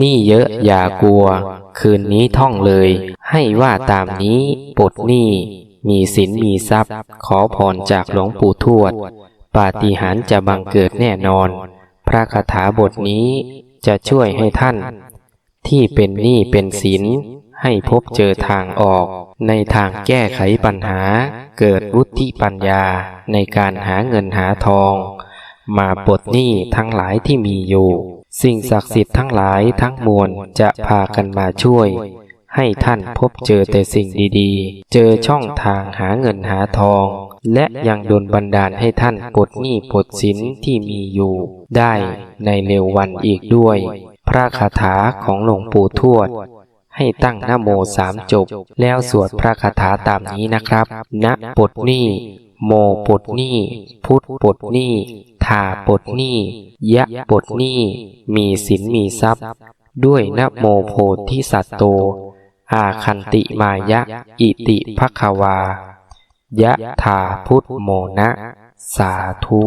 นี้เยอะอย่ากลัว คืนนี้ท่องเลย ให้ว่าตามนี้ปลดหนี้ มีสินมีทรัพย์ ขอพรจากหลวงปู่ทวด ปาฏิหาริย์จะบังเกิดแน่นอน พระคาถาบทนี้จะช่วยให้ท่าน ที่เป็นหนี้เป็นสินให้พบเจอทางออก ในทางแก้ไขปัญหา เกิดวุฒิปัญญาในการหาเงินหาทอง มาปลดหนี้ทั้งหลายที่มีอยู่ สิ่งศักดิ์สิทธิ์ทั้งหลายทั้งมวลจะพากันมาช่วย ให้ท่านพบเจอแต่สิ่งดีๆ เจอช่องทางหาเงินหาทอง และยังดลบันดาลให้ท่านปลดหนี้ปลดสินที่มีอยู่ ได้ในเร็ววันอีกด้วย พระคาถาของหลวงปู่ทวด ให้ตั้งนโมสามจบ แล้วสวดพระคาถาตามนี้นะครับ นะปดนี้โมปดนี้พุทธปดนี้ทาปดนี้ยะปดนี้มีสินมีทรัพย์ ด้วยนะโมโพธิสัตโต อาคันติมายะ อิติภควา ยะถาพุทธโมนะ สาธุ